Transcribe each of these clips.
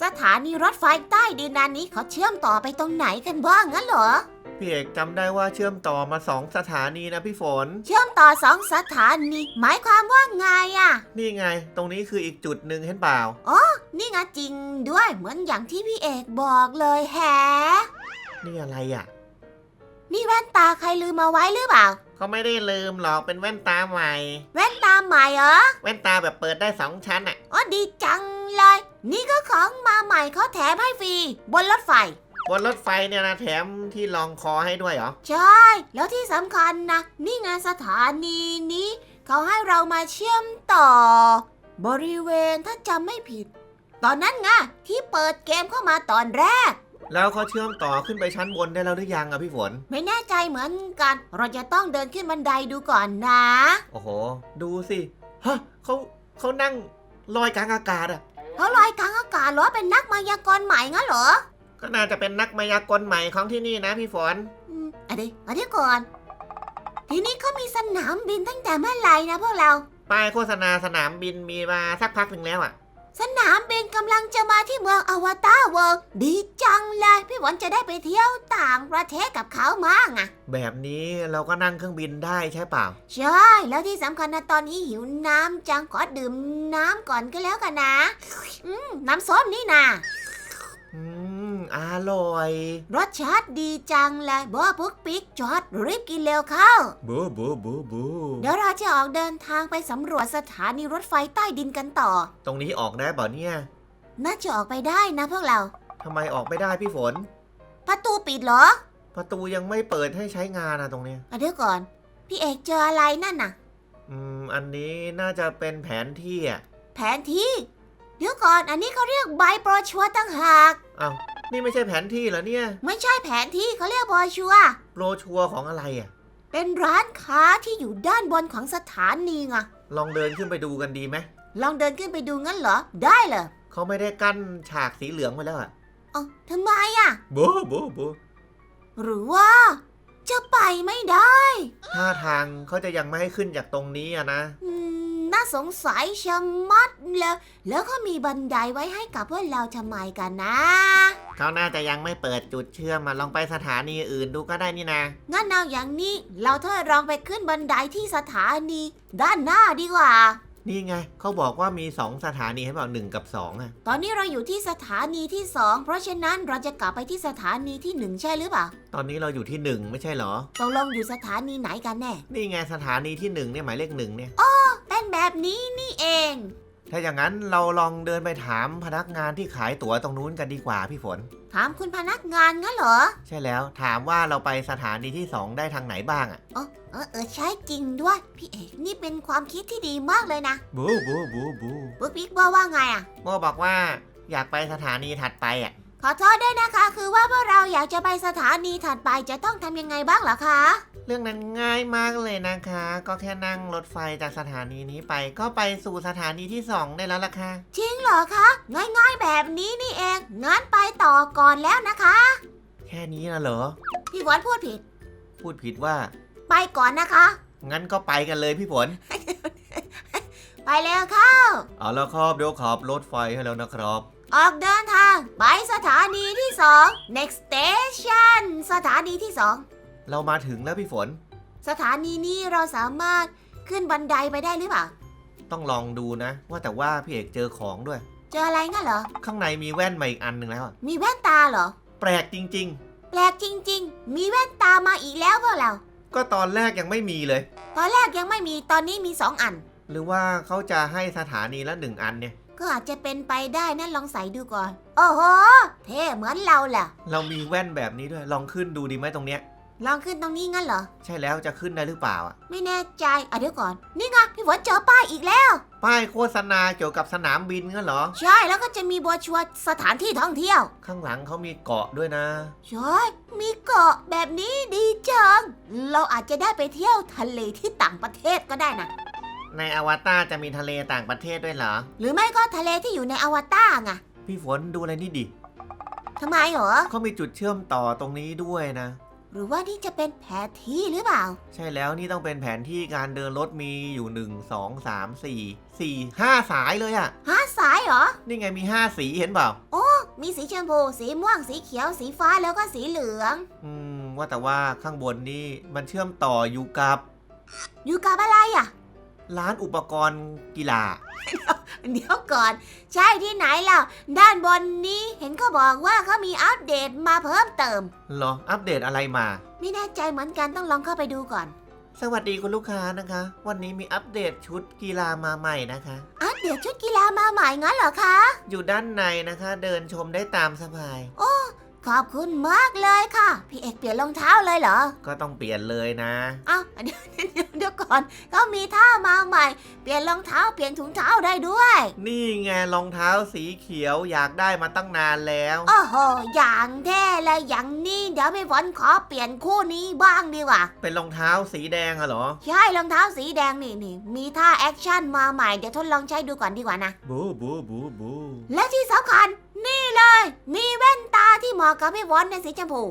สถานีรถไฟใต้ดินอันนี้เขาเชื่อมต่อไปตรงไหนกันบ้างงั้นเหรอ พี่เอกจำได้ว่าเชื่อมต่อมาสองสถานีนะพี่ฝน เชื่อมต่อสองสถานีหมายความว่าไงอะ นี่ไง ตรงนี้คืออีกจุดหนึ่งเห็นเปล่า นี่ไงจริงด้วยเหมือนอย่างที่พี่เอกบอกเลยแฮะนี่อะไรอะ นี่แว่นตาใครลืมมาไว้หรือเปล่า เขาไม่ได้ลืมหรอกเป็นแว่นตาใหม่ แว่นตาใหม่เหรอแว่นตาแบบเปิดได้สองชั้นอะ อ๋อดีจังเลย นี่ก็ของมาใหม่เขาแถมให้ฟรีบนรถไฟ บนรถไฟเนี่ยนะแถมที่รองคอให้ด้วยเหรอ ใช่ แล้วที่สำคัญนะ นี่ไงสถานีนี้ เขาให้เรามาเชื่อมต่อ บริเวณถ้าจำไม่ผิด ตอนนั้นไงที่เปิดเกมเข้ามาตอนแรก แล้วเขาเชื่อมต่อขึ้นไปชั้นบนได้แล้วหรือยังอะพี่ฝน ไม่แน่ใจเหมือนกัน เราจะต้องเดินขึ้นบันไดดูก่อนนะ โอ้โห ดูสิ ฮะเขาเขานั่งลอยกลางอากาศอะ เขาลอยกลางอากาศเหรอเป็นนักมายากลใหม่งั้นเหรอก็น่าจะเป็นนักมายากลใหม่ของที่นี่นะพี่ฝนอืมอะเดี๋ยวอะเดี๋ยวก่อน ทีนี้เขามีสนามบินตั้งแต่เมื่อไหร่นะพวกเรา ป้ายโฆษณาสนามบินมีมาสักพักหนึ่งแล้วอะส นามบินกำลังจะมาที่เมืองอวตารเวิร์ดีจังเลย พี่หวันจะได้ไปเที่ยวต่างประเทศกับเขามั่งอะแบบนี้เราก็นั่งเครื่องบินได้ใช่เปล่า ใช่ แล้วที่สำคัญนะตอนนี้หิวน้ำจังขอดื่มน้ำก่อนก็แล้วกันนะ อืมน้ำส้มนี่นะอืม อร่อย รสชาติดีจังเลยบัวพุกปิ๊กจอดรีบกินเร็วเข้า บูบูบูบูเดี๋ยวเราจะออกเดินทางไปสำรวจสถานีรถไฟใต้ดินกันต่อ ตรงนี้ออกได้เปล่าเนี่ยน่าจะออกไปได้นะพวกเรา ทำไมออกไม่ได้พี่ฝน ประตูปิดเหรอประตูยังไม่เปิดให้ใช้งานนะตรงเนี้ยอะเดี๋ยวก่อน พี่เอกเจออะไรนั่นน่ะ อืมอันนี้น่าจะเป็นแผนที่อะแผนที่ เดี๋ยวก่อนอันนี้เขาเรียกใบโปรชัวร์ตั้งหาก อ้าว นี่ไม่ใช่แผนที่เหรอเนี่ย ไม่ใช่แผนที่เขาเรียกโปรชัวร์โปรชัวร์ของอะไรอะ เป็นร้านค้าที่อยู่ด้านบนของสถานีไงลองเดินขึ้นไปดูกันดีไหม ลองเดินขึ้นไปดูงั้นเหรอ ได้เหรอเขาไม่ได้กั้นฉากสีเหลืองไว้แล้วอะอ๋อทำไมอะบูบูบูหรือว่า จะไปไม่ได้ ท่าทางเขาจะยังไม่ให้ขึ้นจากตรงนี้อะนะ อืม น่าสงสัยชะมัดเลยแล้วก็มีบันไดไว้ให้กับพวกเราทำไมกันนะ เขาน่าจะยังไม่เปิดจุดเชื่อมมาลองไปสถานีอื่นดูก็ได้นี่นะ งั้นเอาอย่างนี้ เราทดลองไปขึ้นบันไดที่สถานี ด้านหน้าดีกว่า นี่ไง เขาบอกว่ามีสองสถานีให้เปล่าหนึ่งกับสองอะ ตอนนี้เราอยู่ที่สถานีที่สองเพราะฉะนั้นเราจะกลับไปที่สถานีที่หนึ่งใช่หรือเปล่าตอนนี้เราอยู่ที่หนึ่งไม่ใช่เหรอ ตกลงอยู่สถานีไหนกันแน่ นี่ไงสถานีที่หนึ่งเนี่ยหมายเลขหนึ่งเนี่ย เป็นแบบนี้นี่เอง ถ้าอย่างนั้นเราลองเดินไปถามพนักงานที่ขายตั๋วตรงนู้นกันดีกว่าพี่ฝน ถามคุณพนักงานงั้นเหรอ ใช่แล้วถามว่าเราไปสถานีที่สองได้ทางไหนบ้างอะเออเออเออใช่จริงด้วย พี่เอกนี่เป็นความคิดที่ดีมากเลยนะบูบูบูบูปุ๊กปิ๊กว่าว่าไงอะโมบอกว่าอยากไปสถานีถัดไปอะ ขอโทษด้วยนะคะ คือว่าพวกเราอยากจะไปสถานีถัดไปจะต้องทำยังไงบ้างเหรอคะ เรื่องนั้นง่ายมากเลยนะคะ ก็แค่นั่งรถไฟจากสถานีนี้ไปก็ไปสู่สถานีที่สองได้แล้วล่ะค่ะ จริงเหรอคะ ง่ายๆแบบนี้นี่เอง งั้นไปต่อก่อนแล้วนะคะ แค่นี้นะเหรอ พี่หวนพูดผิด พูดผิดว่า ไปก่อนนะคะ งั้นก็ไปกันเลยพี่ฝน ไปแล้วเข้าเอาแล้วครับเดี๋ยวขับรถไฟให้แล้วนะครับ ออกเดินทาง ไปสถานีที่สอง next station สถานีที่สองเรามาถึงแล้วพี่ฝนสถานีนี้เราสามารถขึ้นบันไดไปได้หรือเปล่า ต้องลองดูนะ ว่าแต่ว่าพี่เอกเจอของด้วย เจออะไรงั้นเหรอ ข้างในมีแว่นมาอีกอันหนึ่งแล้วอะมีแว่นตาเหรอ แปลกจริง แปลกจริง ๆ มีแว่นตามาอีกแล้วเปล่าเรา ๆ ก็ตอนแรกยังไม่มีเลย ตอนแรกยังไม่มีตอนนี้มีสองอัน หรือว่าเขาจะให้สถานีละหนึ่งอันเนี่ย ก็อาจจะเป็นไปได้นั่นลองใส่ดูก่อน โอ้โห เท่เหมือนเราแหละเรามีแว่นแบบนี้ด้วย ลองขึ้นดูดีไหมตรงเนี้ย ลองขึ้นตรงนี้งั้นเหรอ ใช่แล้วจะขึ้นได้หรือเปล่าอะไม่แน่ใจ อะเดี๋ยวก่อน นี่ไงพี่ฝนเจอป้ายอีกแล้ว ป้ายโฆษณาเกี่ยวกับสนามบินงั้นเหรอ ใช่ แล้วก็จะมีบัวชัวร์สถานที่ท่องเที่ยว ข้างหลังเขามีเกาะด้วยนะ ใช่ มีเกาะแบบนี้ดีจัง เราอาจจะได้ไปเที่ยวทะเลที่ต่างประเทศก็ได้นะ ในอวตารจะมีทะเลต่างประเทศด้วยเหรอ หรือไม่ก็ทะเลที่อยู่ในอวตารไงพี่ฝนดูอะไรนี่ดิทำไมเหรอ เขามีจุดเชื่อมต่อตรงนี้ด้วยนะ หรือว่านี่จะเป็นแผนที่หรือเปล่า ใช่แล้วนี่ต้องเป็นแผนที่การเดินรถมีอยู่หนึ่งสองสามสี่สี่ห้าสายเลยอะ่ะหาสายเหรอ นี่ไงมีห้าสีเห็นเปล่าโอ้มีสีชมพู สีม่วง สีเขียว สีฟ้าแล้วก็สีเหลือง อืม ว่าแต่ว่าข้างบนนี่มันเชื่อมต่ออยู่กับ อยู่กับอะไรอะ ร้านอุปกรณ์กีฬา เดี๋ยวก่อน ใช่ที่ไหนล่ะ ด้านบนนี้เห็นเขาบอกว่าเขามีอัปเดตมาเพิ่มเติม เหรอ อัปเดตอะไรมา ไม่แน่ใจเหมือนกันต้องลองเข้าไปดูก่อน สวัสดีคุณลูกค้านะคะ วันนี้มีอัปเดตชุดกีฬามาใหม่นะคะ อัปเดตชุดกีฬามาใหม่งั้นเหรอคะ อยู่ด้านในนะคะ เดินชมได้ตามสบายขอบคุณมากเลยค่ะ พี่เอกเปลี่ยนรองเท้าเลยเหรอ ก็ต้องเปลี่ยนเลยนะเอ้าเดี๋ยวเดี๋ยวเดี๋ยวก่อน ก็มีท่ามาใหม่ เปลี่ยนรองเท้าเปลี่ยนถุงเท้าได้ด้วย นี่ไงรองเท้าสีเขียวอยากได้มาตั้งนานแล้ว โอ้โห อย่างแท้เลยอย่างนี้เดี๋ยวพี่ฝนขอเปลี่ยนคู่นี้บ้างดีกว่า เป็นรองเท้าสีแดงอะเหรอ ใช่รองเท้าสีแดงนี่นี่มีท่าแอคชั่นมาใหม่เดี๋ยวทดลองใช้ดูก่อนดีกว่านะ บูบูบูบูและที่สำคัญนี่เลย มีแว่นตาที่เหมาะกับพี่ฝนในสีชมพู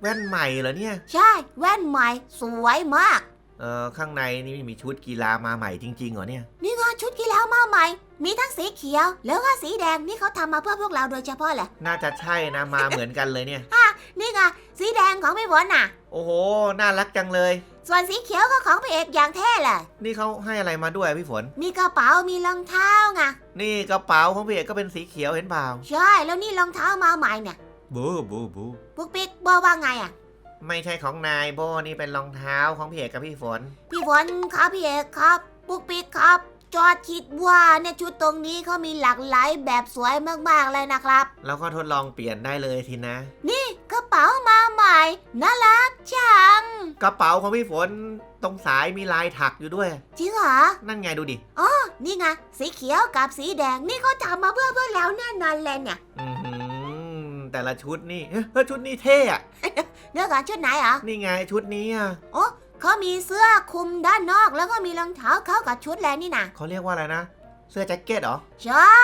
แว่นใหม่เหรอเนี่ย ใช่ แว่นใหม่ สวยมาก เออข้างในนี่มีชุดกีฬามาใหม่จริงๆเหรอเนี่ยนี่ก็ชุดกีฬามาใหม่ มีทั้งสีเขียว แล้วก็สีแดงนี่เขาทำมาเพื่อพวกเราโดยเฉพาะแหละน่าจะใช่นะมาเหมือนกันเลยเนี่ย นี่ไงสีแดงของพี่ฝนน่ะ โอ้โหน่ารักจังเลย ส่วนสีเขียวก็ของพี่เอกอย่างแท้แหละนี่เขาให้อะไรมาด้วยพี่ฝน มีกระเป๋ามีรองเท้าไงนี่กระเป๋าของพี่เอกก็เป็นสีเขียวเห็นเปล่าใช่แล้วนี่รองเท้ามาใหม่เนี่ยบูบูบู ปุ๊กปิ๊กบอกว่าไงอะ ไม่ใช่ของนายโบนี่เป็นรองเท้าของพี่เอกกับพี่ฝน พี่ฝนครับพี่เอกครับปุ๊กปิ๊กครับ จอดคิดว่าเนี่ยชุดตรงนี้เขามีหลากหลายแบบสวยมากๆเลยนะครับแล้วก็ทดลองเปลี่ยนได้เลยทีนะ นี่กระเป๋ามาใหม่น่ารักจัง กระเป๋าของพี่ฝนตรงสายมีลายถักอยู่ด้วย จริงเหรอ นั่นไงดูดิ นี่ไงสีเขียวกับสีแดงนี่เขาทำมาเพื่อเพื่อเราแน่นอนเลยเนี่ย อือหือ แต่ละชุดนี่เฮ้ยชุดนี้เท่อะเดี๋ยวก่อนชุดไหนเหรอนี่ไงชุดนี้อะเขามีเสื้อคลุมด้านนอกแล้วก็มีรองเท้าเข้ากับชุดแล้วนี่นะเขาเรียกว่าอะไรนะ เสื้อแจ็คเก็ตเหรอ ใช่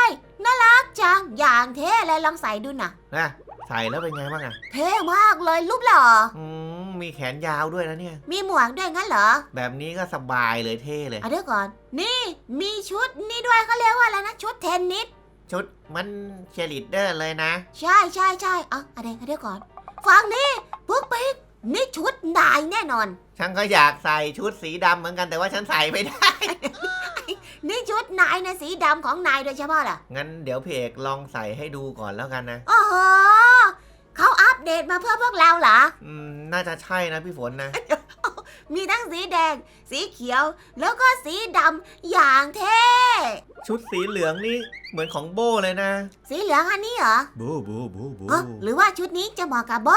น่ารักจัง อย่างเท่เลยลองใส่ดูนะนะใส่แล้วเป็นไงบ้างอะเท่มากเลยรูปหล่ออืมมีแขนยาวด้วยนะเนี่ย มีหมวกด้วยงั้นเหรอ แบบนี้ก็สบายเลยเท่เลยอะเดี๋ยวก่อน นี่มีชุดนี่ด้วยเขาเรียกว่าอะไรนะชุดเทนนิส ชุดมันเชียร์ลีดเดอร์เลยนะ ใช่ใช่ใช่อะอะเดี๋ยวเดี๋ยวก่อน ฟังนี่ปุ๊กปิ๊กนี่ชุดนายแน่นอน ฉันก็อยากใส่ชุดสีดำเหมือนกันแต่ว่าฉันใส่ไม่ได้ นี่ชุดนายนะสีดำของนายโดยเฉพาะเหรองั้นเดี๋ยวพี่เอกลองใส่ให้ดูก่อนแล้วกันนะ โอ้โหเขาอัปเดตมาเพื่อพวกเราเหรอ อืม น่าจะใช่นะพี่ฝนนะ มีทั้งสีแดง สีเขียว แล้วก็สีดำอย่างเท่ ชุดสีเหลืองนี่เหมือนของโบเลยนะ สีเหลืองอันนี้เหรอ บูบูบูบูอ๋อหรือว่าชุดนี้จะเหมาะกับโบ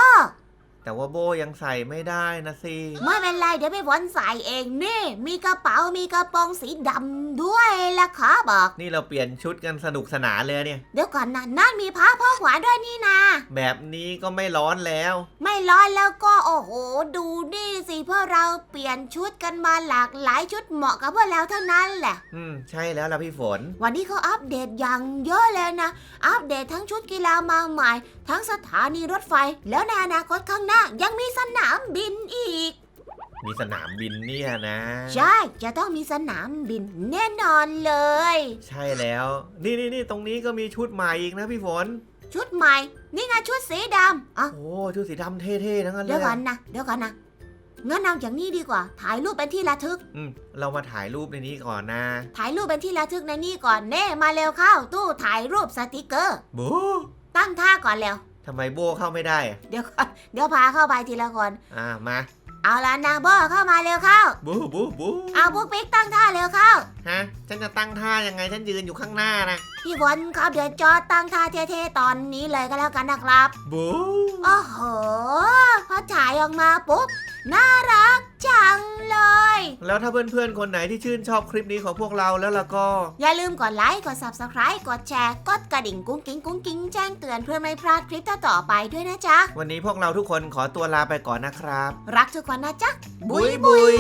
แต่ว่าโบยังใส่ไม่ได้นะสิ ไม่เป็นไรเดี๋ยวพี่ฝนใส่เองนี่ มีกระเป๋ามีกระโปรงสีดำด้วยล่ะขอบอก นี่เราเปลี่ยนชุดกันสนุกสนานเลยเนี่ย เดี๋ยวก่อนนะนั่นมีผ้าพ่อขวาด้วยนี่นะแบบนี้ก็ไม่ร้อนแล้ว ไม่ร้อนแล้วก็โอ้โห ดูนี่สิเพื่อเราเปลี่ยนชุดกันมาหลากหลายชุดเหมาะกับพวกเราเท่านั้นแหละ อืม ใช่แล้วล่ะพี่ฝน วันนี้เขาอัปเดตอย่างเยอะเลยนะ อัปเดตทั้งชุดกีฬามาใหม่ ทั้งสถานีรถไฟ แล้วในอนาคตข้างหน้ายังมีสนามบินอีก มีสนามบินเนี่ยนะ ใช่ จะต้องมีสนามบินแน่นอนเลย ใช่แล้ว นี่นี่นี่ตรงนี้ก็มีชุดใหม่อีกนะพี่ฝน ชุดใหม่ นี่ไงชุดสีดำอะโอ้ชุดสีดำเท่ๆทั้งนั้นเลเดี๋ยวยก่ออะนนะเดี๋ยวก่อนนะงั้นเอาอย่างนี้ดีกว่า ถ่ายรูปเป็นที่ระทึก อืมเรามาถ่ายรูปในนี้ก่อนนะถ่ายรูปเป็นที่ระทึกในนี่ก่อนเน่มาเร็วเข้า ตู้ถ่ายรูปสติกเกอร์ บู ตั้งท่าก่อนเร็วทำไมโบเข้าไม่ได้อะเดี๋ยวก่อนเดี๋ยวพาเข้าไปทีละคน อ่ามาเอาละนะโบเข้ามาเร็วเข้า บูบูบูเอาพวกปิ๊กตั้งท่าเร็วเข้า ฮะ ฉันจะตั้งท่ายังไง ฉันยืนอยู่ข้างหน้านะพี่ฝนครับเดี๋ยวจอตั้งท่าเท่ๆตอนนี้เลยก็แล้วกันนะครับ บู โอ้โหพอถ่ายออกมาปุ๊บ น่ารักจังเลย แล้วถ้าเพื่อนๆ คนไหนที่ชื่นชอบคลิปนี้ของพวกเราแล้วล่ะก็ อย่าลืมกดไลค์ กด subscribe กดแชร์ กดกระดิ่งกุ้งกิ้งกุ้งกิ้งแจ้งเตือนเพื่อไม่พลาดคลิปต่อๆไปด้วยนะจ๊ะ วันนี้พวกเราทุกคนขอตัวลาไปก่อนนะครับ รักทุกคนนะจ๊ะ บุยบุย